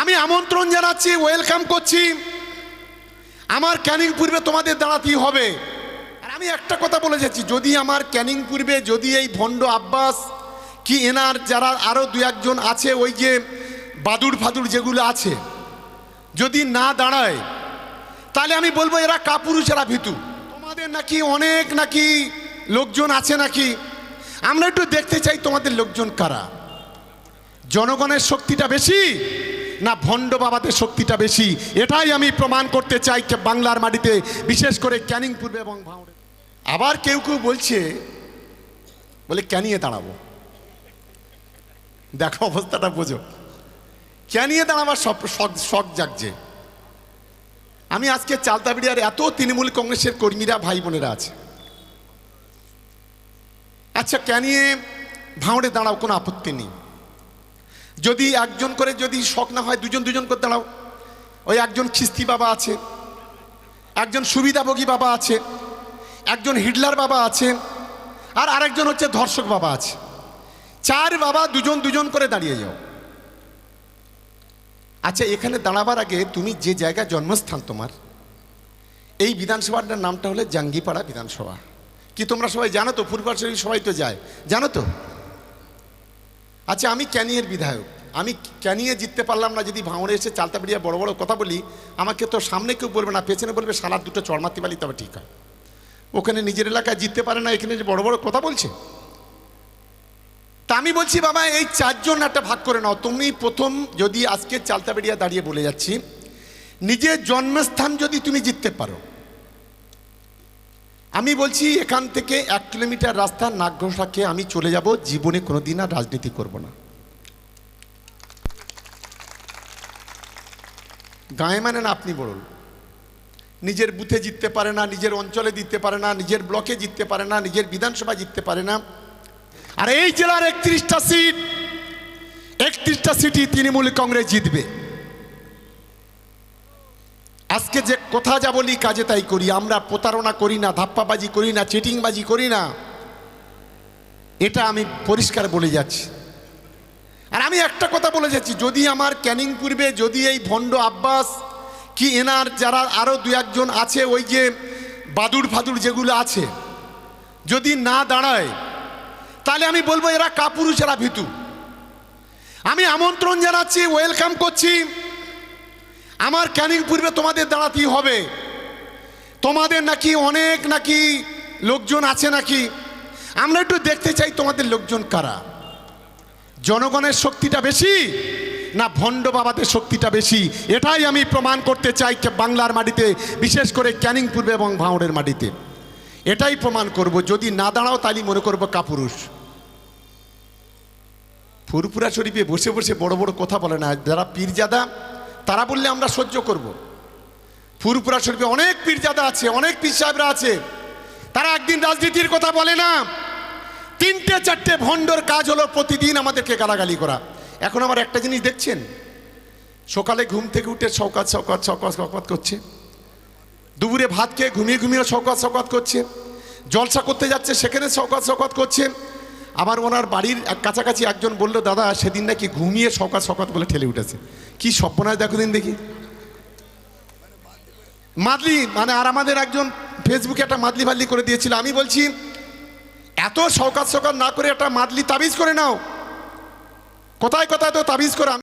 আমি আমন্ত্রণ জানাচ্ছি ওয়েলকাম করছি। আমার ক্যানিং পূর্বে তোমাদের দাঁড়াতেই হবে। আর আমি একটা কথা বলে যাচ্ছি, যদি আমার ক্যানিং পূর্বে, যদি এই ভণ্ড আব্বাস কি এনার যারা আরও দু একজন আছে, ওই যে বাদুর ফাদুর যেগুলো আছে, যদি না দাঁড়ায়, তাহলে আমি বলব এরা কাপুরুষ, এরা ভিতু। তোমাদের নাকি অনেক নাকি লোকজন আছে নাকি? আমরা একটু দেখতে চাই তোমাদের লোকজন কারা। জনগণের শক্তিটা বেশি? না ভণ্ড বাবাদের শক্তিটা বেশি। এটাই আমি প্রমাণ করতে চাই বাংলার মাটিতে, বিশেষ করে ক্যানিং পূর্বে এবং ভাঙড়ে। আবার কেউ কেউ বলছে, বলে ক্যানিয়ে দাঁড়াবো। দেখো অবস্থাটা বোঝো। ক্যানিয়ে দাঁড়াবার সব শখ জাগছে। আমি আজকে চালতাবিড়িয়ার এত তৃণমূল কংগ্রেসের কর্মীরা, ভাই বোনেরা আছে। আচ্ছা ক্যানিয়ে ভাঁড়ে দাঁড়াও, কোনো আপত্তি নেই। যদি একজন করে যদি শখ না হয়, দুজন দুজন করে দাঁড়াও। ওই একজন খিস্তি বাবা আছে, একজন সুবিধাভোগী বাবা আছে, একজন হিটলার বাবা আছে, আর আরেকজন হচ্ছে ধর্ষক বাবা আছে। চার বাবা দুজন দুজন করে দাঁড়িয়ে যাও। আচ্ছা এখানে দাঁড়াবার আগে তুমি যে জায়গায় জন্মস্থান তোমার, এই বিধানসভাটার নামটা হলো জাঙ্গিপাড়া বিধানসভা। কি তোমরা সবাই জানো তো? পূর্বাচলী সবাই তো যায়। জানো তো? আচ্ছা আমি ক্যানিয়ের বিধায়ক। আমি ক্যানিয়ে জিততে পারলাম না, যদি ভাঙড়ে এসে চালতা বেরিয়ে বড় বড় কথা বলি, আমাকে তো সামনে কেউ বলবে না, পেছনে বলবে সালাদ দুটো চড়মাতি পালি তবে ঠিক হয়। ওখানে নিজের এলাকায় জিততে পারে না, এখানে যে বড় বড় কথা বলছে। তা আমি বলছি, বাবা, এই চারজন একটা ভাগ করে নাও। তুমি প্রথম যদি আজকে চালতা বেরিয়া দাঁড়িয়ে বলে যাচ্ছি, নিজের জন্মস্থান যদি তুমি জিততে পারো আমি বলছি, এখান থেকে এক কিলোমিটার রাস্তা নাগঘোষাকে আমি চলে যাব, জীবনে কোনোদিন আর রাজনীতি করব না। গায়ে মানে না, আপনি বলুন। নিজের বুথে জিততে পারে না, নিজের অঞ্চলে জিততে পারে না, নিজের ব্লকে জিততে পারে না, নিজের বিধানসভা জিততে পারে না। আর এই জেলার একত্রিশটা সিট, একত্রিশটা সিটই তৃণমূল কংগ্রেস জিতবে। আজকে যে কথা যা বলি, কাজে তাই করি। আমরা প্রতারণা করি না, ধাপ্পাবাজি করি না, চিটিংবাজি করি না। এটা আমি পরিষ্কার বলে যাচ্ছি। আর আমি একটা কথা বলে যাচ্ছি, যদি আমার ক্যানিং পূর্বে, যদি এই ভণ্ড আব্বাস কি এনার যারা আরও দু একজন আছে, ওই যে বাদুর ফাদুর যেগুলো আছে, যদি না দাঁড়ায়, তাহলে আমি বলব এরা কাপুরুষ এরা ভিতু। আমি আমন্ত্রণ জানাচ্ছি ওয়েলকাম করছি। আমার ক্যানিং পূর্বে তোমাদের দাঁড়াতেই হবে। তোমাদের নাকি অনেক নাকি লোকজন আছে নাকি? আমরা একটু দেখতে চাই তোমাদের লোকজন কারা। জনগণের শক্তিটা বেশি না ভণ্ড বাবাদের শক্তিটা বেশি? এটাই আমি প্রমাণ করতে চাই বাংলার মাটিতে, বিশেষ করে ক্যানিং পূর্বে এবং ভাঁড়ের মাটিতে। এটাই প্রমাণ করব, যদি না দাঁড়াও তাহলে মনে করব কাপুরুষ। ফুরপুরা শরীফে বসে বসে বড় বড় কথা বলে না, যারা পীরজাদা তারা বললে আমরা সহ্য করব। ফুরপুরা শরীফে অনেক পীরজাদা আছে, অনেক পীর সাহেবরা আছে। তারা একদিন রাজনীতির কথা বলে না। তিনটে, চারটে ভণ্ডর কাজ হলো প্রতিদিন আমাদেরকে গালাগালি করা। এখন আমার একটা জিনিস দেখছেন? সকালে ঘুম থেকে উঠে শওকাত শওকাত শওকাত শওকাত করছে। দুপুরে ভাত খেয়ে ঘুমিয়ে ঘুমিয়ে শওকাত শওকাত করছে। জলসা করতে যাচ্ছে, সেখানে শওকাত শওকাত করছে। আবার ওনার বাড়ির এক কাছাকাছি একজন বলল, দাদা, সেদিন নাকি ঘুমিয়ে সকাল সকাল বলে ঠেলে উঠেছে। কি স্বপ্ন আছে দেখো দিন দেখি। মাদলি মানে আর আমাদের একজন ফেসবুকে একটা মাদলি ফাদলি করে দিয়েছিল। আমি বলছি, এত শওকাত সকাল না করে একটা মাদলি তাবিজ করে নাও। কোথায় কোথায় তো তাবিজ করে?